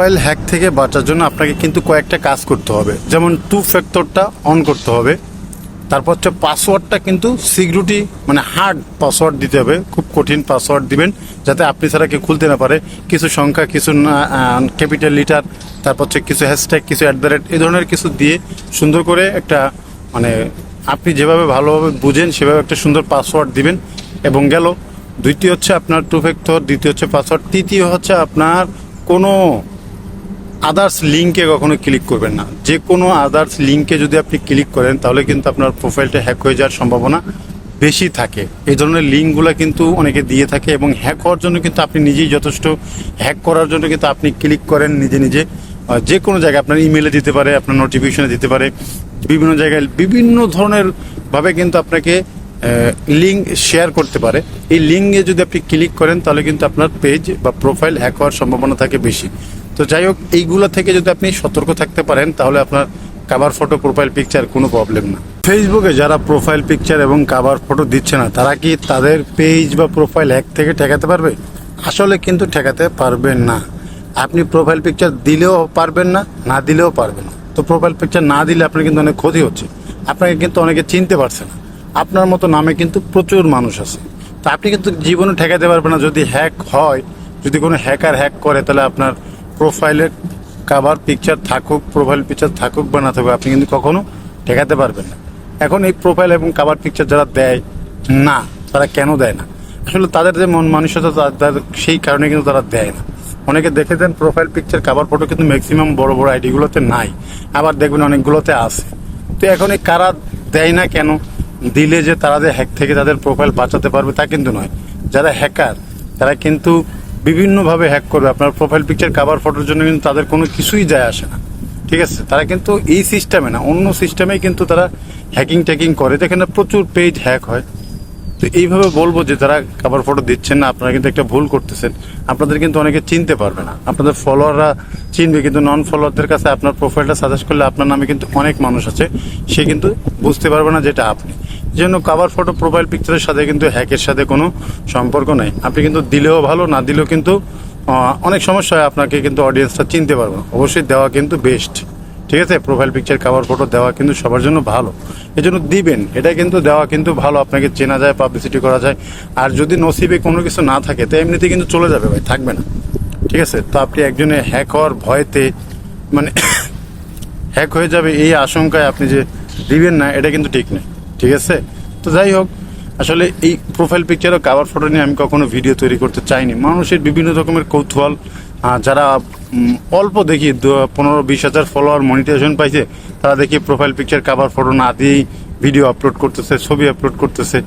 Profile hack থেকে বাঁচার জন্য আপনাকে কিন্তু কয়েকটা কাজ করতে হবে। যেমন টু ফ্যাক্টরটা অন করতে হবে। তারপর হচ্ছে পাসওয়ার্ডটা কিন্তু সিকিউরিটি মানে হার্ড পাসওয়ার্ড দিতে হবে। খুব কঠিন পাসওয়ার্ড দিবেন, যাতে আপনি ছাড়া কেউ খুলতে না পারে। কিছু সংখ্যা, কিছু ক্যাপিটাল লিটার তারপর হচ্ছে কিছু হ্যাশট্যাগ কিছু অ্যাট দ্য রেট এই ধরনের কিছু দিয়ে সুন্দর করে একটা মানে আপনি যেভাবে ভালোভাবে বুঝেন, সেভাবে একটা সুন্দর পাসওয়ার্ড দিবেন। এবং গেল, দ্বিতীয় হচ্ছে আপনার টু ফ্যাক্টর দ্বিতীয় হচ্ছে পাসওয়ার্ড তৃতীয় হচ্ছে আপনার কোনো আদার্স লিঙ্কে কখনো ক্লিক করবেন না। যে কোনো আদার্স লিঙ্কে যদি আপনি ক্লিক করেন, তাহলে কিন্তু আপনার প্রোফাইলটা হ্যাক হয়ে যাওয়ার সম্ভাবনা বেশি থাকে। এই ধরনের লিঙ্কগুলো কিন্তু অনেকে দিয়ে থাকে এবং হ্যাক হওয়ার জন্য কিন্তু আপনি নিজেই যথেষ্ট হ্যাক করার জন্য কিন্তু আপনি ক্লিক করেন নিজে নিজে। যে কোনো জায়গায় আপনার ইমেলে দিতে পারে, আপনার নোটিফিকেশনে দিতে পারে। বিভিন্ন জায়গায় বিভিন্ন ধরনের ভাবে কিন্তু আপনাকে লিঙ্ক শেয়ার করতে পারে। এই লিঙ্কে যদি আপনি ক্লিক করেন, তাহলে কিন্তু আপনার পেজ বা প্রোফাইল হ্যাক হওয়ার সম্ভাবনা থাকে বেশি। তো যাই হোক, এইগুলো থেকে যদি আপনি সতর্ক থাকতে পারেন, তাহলে আপনার কাভার ফটো প্রোফাইল পিকচার কোনো প্রবলেম না। ফেসবুকে যারা প্রোফাইল পিকচার এবং কাভার ফটো দিচ্ছে না, তারা কি তাদের পেজ বা প্রোফাইল হ্যাক থেকে ঠেকাতে পারবে? আসলে কিন্তু ঠেকাতে পারবেন না। আপনি প্রোফাইল পিকচার দিলেও পারবেন না না দিলেও পারবেন না। তো প্রোফাইল পিকচার না দিলে আপনার কিন্তু অনেক ক্ষতি হচ্ছে। আপনাকে কিন্তু অনেকে চিনতে পারছে না। আপনার মতো নামে কিন্তু প্রচুর মানুষ আছে। তো আপনি কিন্তু জীবনে ঠেকাতে পারবেন না। যদি হ্যাক হয়, যদি কোনো হ্যাকার হ্যাক করে, তাহলে আপনার প্রোফাইলের কাভার পিকচার থাকুক প্রোফাইল পিকচার থাকুক বা না থাকুক আপনি কিন্তু কখনো ঠেকাতে পারবেন না। এখন এই প্রোফাইল এবং কাভার পিকচার যারা দেয়, না, তারা কেন দেয় না? আসলে তাদের যে মন মানসিকতা তা- তাদের সেই কারণে কিন্তু তারা দেয় না। অনেকে দেখে দেন প্রোফাইল পিকচার কাভার ফটো কিন্তু ম্যাক্সিমাম বড় বড় আইডিগুলোতে নাই। আবার দেখবেন অনেকগুলোতে আছে। তো এখন এই কারা দেয় না কেন? দিলে যে তারা যে হ্যাক থেকে তাদের প্রোফাইল বাঁচাতে পারবে তা কিন্তু নয়। যারা হ্যাকার তারা কিন্তু বিভিন্নভাবে হ্যাক করবে। আপনার প্রোফাইল পিকচার কাভার ফটোর জন্য কিন্তু তাদের কোনো কিছুই যায় আসে না। ঠিক আছে? তারা কিন্তু এই সিস্টেমে না, অন্য সিস্টেমেই কিন্তু তারা হ্যাকিং ট্যাকিং করে। যেখানে প্রচুর পেজ হ্যাক হয়। তো এইভাবে বলব যে তারা কাভার ফটো দিচ্ছেন না, আপনারা কিন্তু একটা ভুল করতেছেন। আপনাদের কিন্তু অনেকে চিনতে পারবে না। আপনাদের ফলোয়াররা চিনবে, কিন্তু নন ফলোয়ারদের কাছে আপনার প্রোফাইলটা সাজেস্ট করলে আপনার নামে কিন্তু অনেক মানুষ আছে। সে কিন্তু বুঝতে পারবে না যেটা আপনি। জন্য কাভার ফটো প্রোফাইল পিকচারের সাথে কিন্তু হ্যাকের সাথে কোনো সম্পর্ক নেই। আপনি কিন্তু দিলেও ভালো, না দিলেও কিন্তু অনেক সমস্যা হয় আপনাকে কিন্তু অডিয়েন্সটা চিনতে পারবে। অবশ্যই দেওয়া কিন্তু বেস্ট ঠিক আছে? প্রোফাইল পিকচার কাভার ফটো দেওয়া কিন্তু সবার জন্য ভালো। এই জন্য দিবেন, এটা কিন্তু দেওয়া কিন্তু ভালো, আপনাকে চেনা যায় পাবলিসিটি করা যায়। আর যদি নসিবে কোনো কিছু না থাকে, তো এমনিতে কিন্তু চলে যাবে ভাই, থাকবে না। ঠিক আছে? তো আপনি একজনে হ্যাক হওয়ার ভয়তে মানে হ্যাক হয়ে যাবে এই আশঙ্কায় আপনি যে দিবেন না, এটা কিন্তু ঠিক নেই ঠিক আছে? তো যাই হোক, আসলে এই প্রোফাইল পিকচার ও কাভার ফটো নিয়ে আমি কখনো ভিডিও তৈরি করতে চাইনি। মানুষের বিভিন্ন রকমের কৌতূহল যারা অল্প দেখি পনেরো, বিশ হাজার ফলোয়ার মনিটাইজেশন পাইছে, তারা দেখি প্রোফাইল পিকচার কাভার ফটো না দিয়েই ভিডিও আপলোড করতেছে, ছবি আপলোড করতেছে।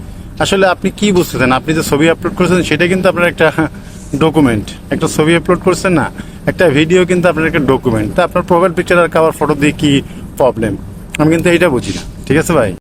আসলে আপনি কি বুঝতেছেন? আপনি যে ছবি আপলোড করেছেন, সেটা কিন্তু আপনার একটা ডকুমেন্ট একটা ছবি আপলোড করছেন না, একটা ভিডিও কিন্তু আপনার একটা ডকুমেন্ট তা আপনার প্রোফাইল পিকচার আর কাভার ফটো দিয়ে কি প্রবলেম আমি কিন্তু এইটা বুঝি না। ঠিক আছে ভাই?